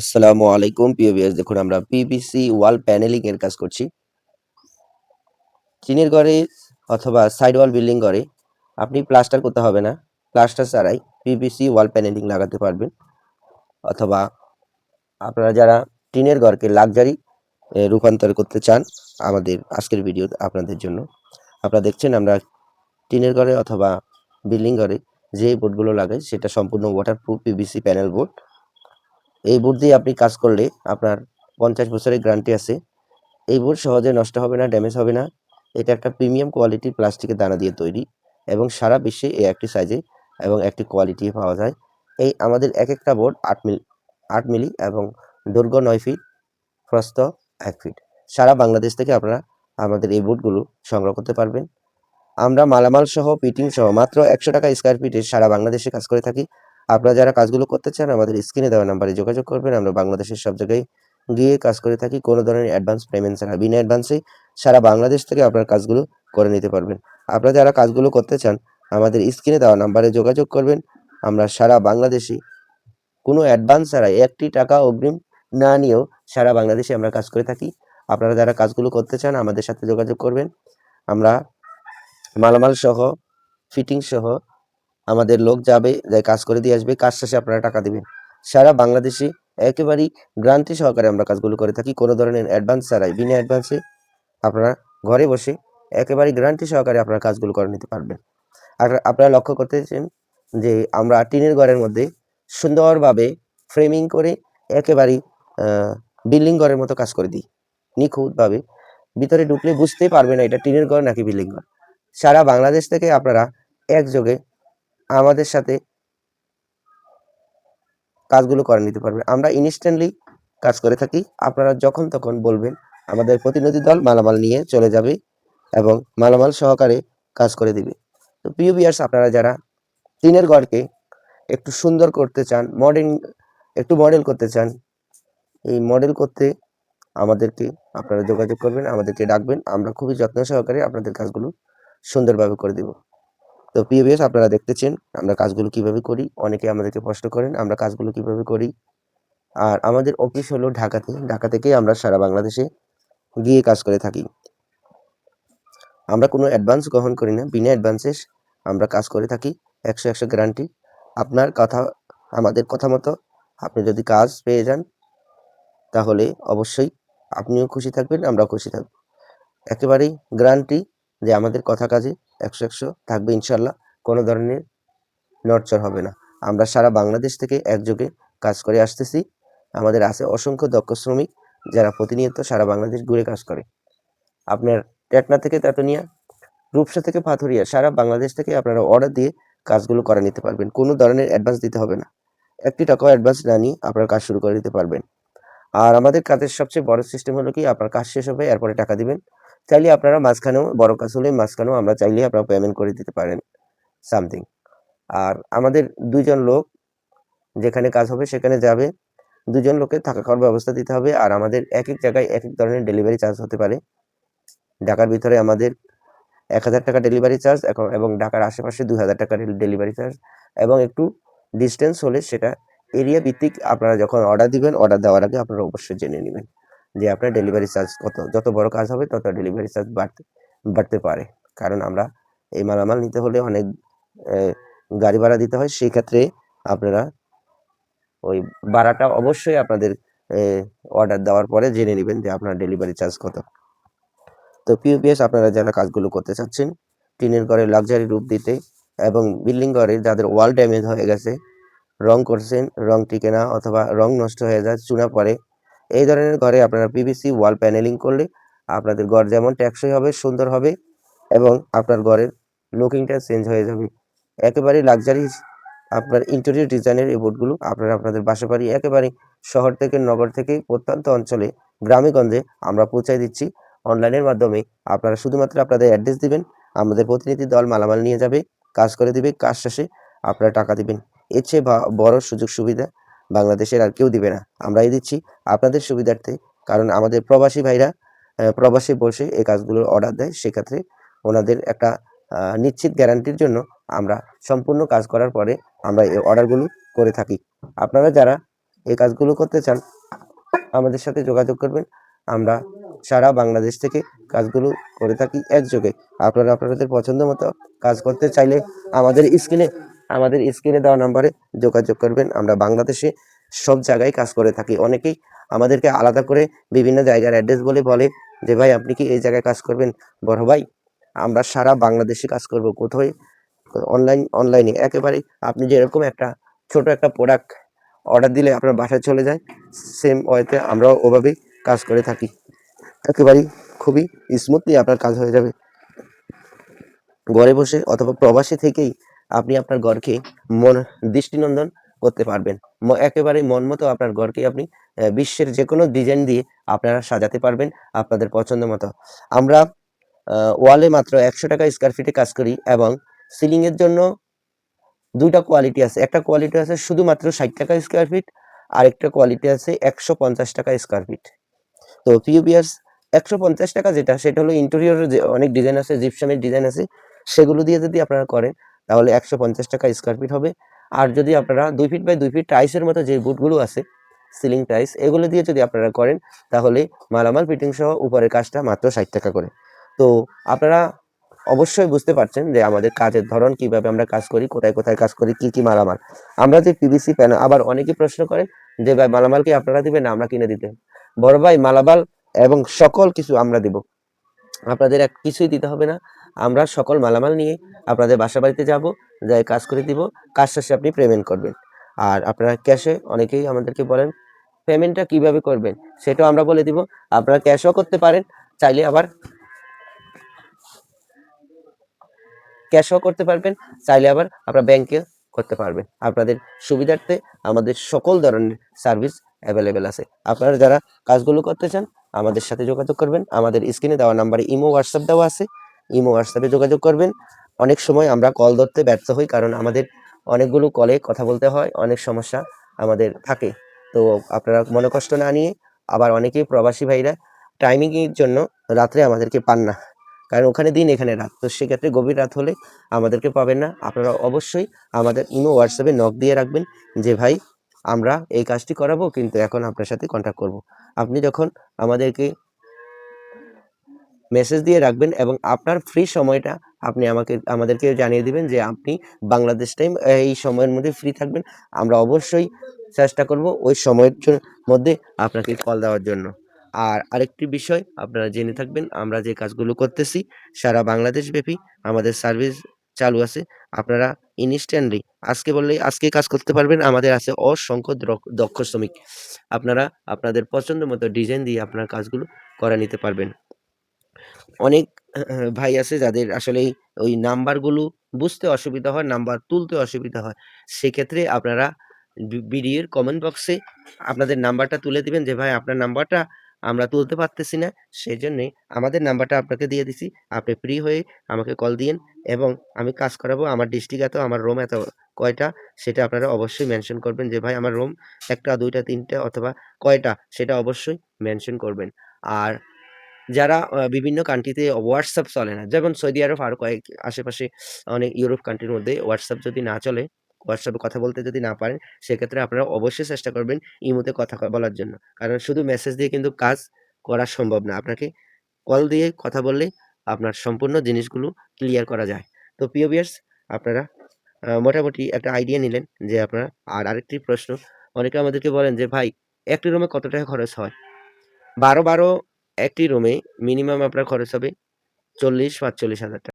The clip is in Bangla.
আসসালামু আলাইকুম, প্রিয় ভিউয়ার্স দেখুন, আমরা পিভিসি ওয়াল প্যানেলিং এর কাজ করছি। টিনের ঘরে অথবা সাইড ওয়াল বিল্ডিং ঘরে আপনি প্লাস্টার করতে হবে না। প্লাস্টার ছাড়াই পিভিসি ওয়াল প্যানেলিং লাগাতে পারবেন। অথবা আপনারা যারা টিনের ঘরকে লাক্সারি রূপান্তর করতে চান, আমাদের আজকের ভিডিও আপনাদের জন্য। আপনারা দেখছেন, আমরা টিনের ঘরে অথবা বিল্ডিং ঘরে যে বোর্ডগুলো লাগাই, সেটা সম্পূর্ণ ওয়াটারপ্রুফ পিভিসি প্যানেল বোর্ড এই বোর্ড দিয়ে আপনি কাজ করলে আপনার পঞ্চাশ বছরের গ্যারান্টি আছে। এই বোর্ড সহজে নষ্ট হবে না ড্যামেজ হবে না। এটা একটা প্রিমিয়াম কোয়ালিটির প্লাস্টিকের দানা দিয়ে তৈরি এবং সারা বিশ্বে এই একটি সাইজে এবং একটি কোয়ালিটি পাওয়া যায়। এই আমাদের এক একটা বোর্ড আট মিলি আট মিলি এবং দৈর্ঘ্য নয় ফিট প্রস্থ এক ফিট সারা বাংলাদেশ থেকে আপনারা আমাদের এই বোর্ডগুলো সংগ্রহ করতে পারবেন। আমরা মালামাল সহ পিটিং সহ মাত্র একশো টাকা স্কোয়ার ফিটে সারা বাংলাদেশে কাজ করে থাকি। আপনারা যারা কাজগুলো করতে চান, আমাদের স্ক্রিনে দেওয়া নাম্বারে যোগাযোগ করবেন। আমরা বাংলাদেশের সব জায়গায় গিয়ে কাজ করে থাকি। কোনো ধরনের অ্যাডভান্স পেমেন্ট ছাড়া, বিনা অ্যাডভান্সে সারা বাংলাদেশ থেকে আপনার কাজগুলো করে নিতে পারবেন। আপনারা যারা কাজগুলো করতে চান, আমাদের স্ক্রিনে দেওয়া নাম্বারে যোগাযোগ করবেন। আমরা সারা বাংলাদেশে কোনো অ্যাডভান্স ছাড়াই একটি টাকা অগ্রিম না নিয়েও সারা বাংলাদেশে আমরা কাজ করে থাকি। আপনারা যারা কাজগুলো করতে চান, আমাদের সাথে যোগাযোগ করবেন। আমরা মালামাল সহ ফিটিং সহ আমাদের লোক যাবে যাই কাজ করে দিয়ে আসবে, কাজ শেষে আপনারা টাকা দেবেন। সারা বাংলাদেশে একেবারেই গ্রান্তি সহকারে আমরা কাজগুলো করে থাকি। কোনো ধরনের অ্যাডভান্স ছাড়াই, বিনা অ্যাডভান্সে আপনারা ঘরে বসে একেবারেই গ্যারান্টি সহকারে আপনারা কাজগুলো করে নিতে পারবেন। আপনারা লক্ষ্য করতেছেন যে আমরা টিনের ঘরের মধ্যে সুন্দরভাবে ফ্রেমিং করে একেবারেই বিল্ডিং ঘরের মতো কাজ করে দিই। নিখুঁতভাবে। ভিতরে ঢুকলে বুঝতেই পারবে না এটা টিনের ঘর নাকি বিল্ডিং ঘর। সারা বাংলাদেশ থেকে আপনারা একযোগে আমাদের সাথে কাজগুলো করে নিতে পারবেন আমরা ইনস্ট্যান্টলি কাজ করে থাকি। আপনারা যখন তখন বলবেন, আমাদের প্রতিনিধি দল মালামাল নিয়ে চলে যাবে এবং মালামাল সহকারে কাজ করে দিবে। তো প্রিয় বিয়ার্স আপনারা যারা টিনের ঘরকে একটু সুন্দর করতে চান মডেল একটু মডেল করতে চান, এই মডেল করতে আমাদেরকে আপনারা যোগাযোগ করবেন, আমাদেরকে ডাকবেন। আমরা খুবই যত্ন সহকারে আপনাদের কাজগুলো সুন্দরভাবে করে দেব। তো প্রিয় বিয়ার্স আপনারা দেখতেছেন আমরা কাজগুলো কীভাবে করি, অনেকে আমাদেরকে প্রশ্ন করেন, আমরা কাজগুলো কীভাবে করি। আর আমাদের অফিস হলো ঢাকাতে, ঢাকা থেকেই আমরা সারা বাংলাদেশে গিয়ে কাজ করে থাকি। আমরা কোনো অ্যাডভান্স গ্রহণ করি না, বিনা অ্যাডভান্সে আমরা কাজ করে থাকি, একশো একশো গ্যারান্টি। আপনার কথা, আমাদের কথা মতো আপনি যদি কাজ পেয়ে যান, তাহলে অবশ্যই আপনিও খুশি থাকবেন, আমরাও খুশি থাকব। একেবারেই গ্যারান্টি যে আমাদের কথা কাজে একশো একশো থাকবে ইনশাল্লাহ, কোনো ধরনের নড়চড় হবে না। আমরা সারা বাংলাদেশ থেকে একযোগে কাজ করে আসতেছি। আমাদের আছে অসংখ্য দক্ষ শ্রমিক যারা প্রতিনিয়ত সারা বাংলাদেশ ঘুরে কাজ করে। আপনার টেকনা থেকে তেতুনিয়া, রূপসা থেকে পাথরিয়া, সারা বাংলাদেশ থেকে আপনারা অর্ডার দিয়ে কাজগুলো করে নিতে পারবেন। কোনো ধরনের অ্যাডভান্স দিতে হবে না। একটি টাকাও অ্যাডভান্স না নিয়ে আপনারা কাজ শুরু করে দিতে পারবেন। আর আমাদের কাজের সবচেয়ে বড় সিস্টেম হলো কি, আপনার কাজ শেষ হবে, এরপরে টাকা দিবেন। চাইলে আপনারা মাঝখানেও, বড় কাজ হলে মাঝখানেও আমরা চাইলে আপনারা পেমেন্ট করে দিতে পারেন সামথিং আর আমাদের দুজন লোক, যেখানে কাজ হবে সেখানে যাবে। দুজন লোকের থাকা খাওয়ার ব্যবস্থা দিতে হবে। আর আমাদের এক এক জায়গায় এক এক ধরনের ডেলিভারি চার্জ হতে পারে। ঢাকার ভিতরে আমাদের এক হাজার টাকা ডেলিভারি চার্জ এখন এবং ঢাকার আশেপাশে দুই হাজার টাকা ডেলিভারি চার্জ এবং একটু ডিস্টেন্স হলে সেটা এরিয়া ভিত্তিক আপনারা যখন অর্ডার দিবেন অর্ডার দেওয়ার আগে আপনারা অবশ্যই জেনে নেবেন। যে আপনার ডেলিভারি চার্জ কত, যত বড় কাজ হবে তত ডেলিভারি চার্জ বাড়তে বাড়তে পারে। কারণ আমরা এই মালামাল নিতে হলে অনেক গাড়ি ভাড়া দিতে হয়। সেই ক্ষেত্রে আপনারা ওই ভাড়াটা অবশ্যই আপনাদের অর্ডার দেওয়ার পরে জেনে নেবেন যে আপনার ডেলিভারি চার্জ কত। তো পিওপিএস আপনারা যারা কাজগুলো করতে চাচ্ছেন, টিনের ঘরে লাক্সারি রূপ দিতে এবং বিল্ডিং ঘরে যাদের ওয়াল ড্যামেজ হয়ে গেছে, রং করছেন, রং টিকে না অথবা রং নষ্ট হয়ে যায়, চুনা পড়ে এই ধরনের ঘরে আপনারা পিভিসি ওয়াল প্যানেলিং করলে আপনাদের ঘর যেমন টেকসই হবে, সুন্দর হবে এবং আপনার ঘরের লুকিংটা চেঞ্জ হয়ে যাবে। একেবারে লাক্সারি আপনার ইন্টেরিয়র ডিজাইনের এই বোর্ডগুলো আপনারা আপনাদের বাসা বাড়ি একেবারে শহর থেকে নগর থেকে প্রত্যন্ত অঞ্চলে গ্রামে গঞ্জে আমরা পৌঁছায় দিচ্ছি। অনলাইনের মাধ্যমে আপনারা শুধুমাত্র আপনাদের অ্যাড্রেস দিবেন, আমাদের প্রতিনিধি দল মালামাল নিয়ে যাবে, কাজ করে দিবে, কাজ শেষে আপনারা টাকা দিবেন। এর চেয়ে বড় সুযোগ সুবিধা বাংলাদেশের আর কেউ দিবে না। আমরাই দিচ্ছি আপনাদের সুবিধার্থে, কারণ আমাদের প্রবাসী ভাইরা প্রবাসী বসে এই কাজগুলোর অর্ডার দেয়, সেক্ষেত্রে ওনাদের একটা নিশ্চিত গ্যারান্টির জন্য আমরা সম্পূর্ণ কাজ করার পরে আমরা এই অর্ডারগুলো করে থাকি। আপনারা যারা এই কাজগুলো করতে চান, আমাদের সাথে যোগাযোগ করবেন। আমরা সারা বাংলাদেশ থেকে কাজগুলো করে থাকি একযোগে। আপনারা আপনাদের পছন্দ মতো কাজ করতে চাইলে আমাদের স্ক্রিনে আমাদের স্ক্রিনে দেওয়া নাম্বারে যোগাযোগ করবেন। আমরা বাংলাদেশে সব জায়গায় কাজ করে থাকি। অনেকেই আমাদেরকে আলাদা করে বিভিন্ন জায়গার অ্যাড্রেস বলে বলে যে, ভাই, আপনি কি এই জায়গায় কাজ করবেন? বড় ভাই, আমরা সারা বাংলাদেশে কাজ করব কোথায়? অনলাইন, অনলাইনে। একেবারে আপনি যেরকম একটা ছোট একটা প্রোডাক্ট অর্ডার দিলে আপনার বাসায় চলে যায় সেম ওয়েতে আমরাও ওভাবেই কাজ করে থাকি। একেবারেই খুবই স্মুথলি আপনার কাজ হয়ে যাবে। ঘরে বসে অথবা প্রবাসী থেকেই আপনি আপনার ঘরকে মন, দৃষ্টিনন্দন করতে পারবেন। একেবারে মন মতো আপনার ঘরকে আপনি বিশ্বের যে কোনো ডিজাইন দিয়ে আপনারা সাজাতে পারবেন আপনাদের পছন্দ মতো। আমরা ওয়ালে মাত্র একশো টাকা স্কোয়ার ফিটে কাজ করি এবং সিলিং এর জন্য দুইটা কোয়ালিটি আছে। একটা কোয়ালিটি আছে শুধুমাত্র ষাট টাকা স্কোয়ার ফিট আরেকটা কোয়ালিটি আছে একশো পঞ্চাশ টাকা স্কোয়ার ফিট তো পিউবিয়ার্স একশো পঞ্চাশ টাকা যেটা, সেটা হলো ইন্টেরিয়রের যে, অনেক ডিজাইন আছে জিপসামের ডিজাইন আছে, সেগুলো দিয়ে যদি আপনারা করেন তাহলে একশো পঞ্চাশ টাকা স্কোয়ার ফিট হবে। আর যদি আপনারা দুই ফিট বাই দুই ফিট টাইসের মতো যে বুটগুলো আছে সিলিং টাইস এগুলো দিয়ে যদি আপনারা করেন, তাহলে মালামাল ফিটিং সহ উপরের কাজটা মাত্র ষাট টাকা করে। তো আপনারা অবশ্যই বুঝতে পারছেন যে আমাদের কাজের ধরন, কীভাবে আমরা কাজ করি, কোথায় কোথায় কাজ করি, কি কি মালামাল। আমরা যে পিভিসি প্যানেল আবার অনেকে প্রশ্ন করেন যে ভাই, মালামাল কি আপনারা দিবেন? না, আমরা কিনে দিতে। বড় ভাই, মালামাল এবং সকল কিছু আমরা দিব। আপনাদের এক কিছুই দিতে হবে না। আমরা সকল মালামাল নিয়ে আপনাদের বাসা বাড়িতে যাব, যাই কাজ করে দিব, কাজ শেষে আপনি পেমেন্ট করবেন। আর আপনারা ক্যাশে অনেকেই আমাদেরকে বলেন পেমেন্টটা কীভাবে করবেন? সেটাও আমরা বলে দিব। আপনারা ক্যাশও করতে পারেন, চাইলে আবার ক্যাশও করতে পারবেন, চাইলে আবার আপনারা ব্যাংকে করতে পারবেন। আপনাদের সুবিধার্থে আমাদের সকল ধরনের সার্ভিস অ্যাভেলেবেল আছে। আপনারা যারা কাজগুলো করতে চান, আমাদের সাথে যোগাযোগ করবেন। আমাদের স্ক্রিনে দেওয়া নাম্বারে ইমো হোয়াটসঅ্যাপ দেওয়া আছে। ইমো হোয়াটসঅ্যাপে যোগাযোগ করবেন। অনেক সময় আমরা কল ধরতে ব্যর্থ হই কারণ আমাদের অনেকগুলো কলে কথা বলতে হয়, অনেক সমস্যা আমাদের থাকে। তো আপনারা মনে কষ্ট না নিয়ে আবার অনেকেই প্রবাসী ভাইরা টাইমিংয়ের জন্য রাত্রে আমাদেরকে পান না। কারণ ওখানে দিন, এখানে রাত। তো সেক্ষেত্রে গভীর রাত হলে আমাদেরকে পাবেন না। আপনারা অবশ্যই আমাদের ইমো হোয়াটসঅ্যাপে নক দিয়ে রাখবেন যে, ভাই, আমরা এই কাজটি করাবো, কিন্তু এখন আপনার সাথে কন্ট্যাক্ট করব। আপনি যখন আমাদেরকে মেসেজ দিয়ে রাখবেন এবং আপনার ফ্রি সময়টা আপনি আমাকে আমাদেরকে জানিয়ে দিবেন যে আপনি বাংলাদেশ টাইম এই সময়ের মধ্যে ফ্রি থাকবেন। আমরা অবশ্যই চেষ্টা করব ওই সময়ের মধ্যে আপনাকে কল দেওয়ার জন্য। আর আরেকটি বিষয় আপনারা জেনে থাকবেন, আমরা যে কাজগুলো করতেছি, সারা বাংলাদেশ ব্যাপী আমাদের সার্ভিস চালু আছে। আপনারা ইনস্ট্যান্টলি আজকে বললেই আজকে কাজ করতে পারবেন, আমাদের আছে অসংখ্য দক্ষ শ্রমিক। আপনারা আপনাদের পছন্দ মতো ডিজাইন দিয়ে আপনার কাজগুলো করে নিতে পারবেন। অনেক, ভাই আছে যাদের আসলে ওই নাম্বারগুলো বুঝতে অসুবিধা হয়, নাম্বার তুলতে অসুবিধা হয়। সেক্ষেত্রে আপনারা ভিডিওর কমেন্ট বক্সে আপনাদের নাম্বারটা তুলে দিবেন যে, ভাই, আপনার নাম্বারটা আমরা তুলতে পারতেছি না। সেই জন্যে আমাদের নাম্বারটা আপনাকে দিয়ে দিছি। আপনি ফ্রি হয়ে আমাকে কল দিন এবং আমি কাজ করাবো। আমার ডিস্ট্রিক্ট এত আমার রুম এত কয়টা সেটা আপনারা অবশ্যই মেনশন করবেন যে, ভাই, আমার রুম একটা, দুইটা, তিনটা অথবা কয়টা সেটা অবশ্যই মেনশন করবেন। আর যারা বিভিন্ন কান্ট্রিতে হোয়াটসঅ্যাপ চলে না। যেমন সৌদি আরব আরও কয়েক আশেপাশে অনেক ইউরোপ কান্ট্রির মধ্যে হোয়াটসঅ্যাপ যদি না চলে, হোয়াটসঅ্যাপে কথা বলতে যদি না পারেন, সেক্ষেত্রে আপনারা অবশ্যই চেষ্টা করবেন ইমোতে কথা বলার জন্য। কারণ শুধু মেসেজ দিয়ে কিন্তু কাজ করা সম্ভব না। আপনাকে কল দিয়ে কথা বললেই আপনার সম্পূর্ণ জিনিসগুলো ক্লিয়ার করা যায়। তো প্রিয় ভিউয়ার্স আপনারা মোটামুটি একটা আইডিয়া নিলেন যে আপনারা আর আরেকটি প্রশ্ন অনেকে আমাদেরকে বলেন যে, "ভাই একটি রুমে কত টাকা খরচ হয়?" ১২-১২ একটি রুমে মিনিমাম আপনার খরচ হবে ৪০-৪৫,০০০ টাকা।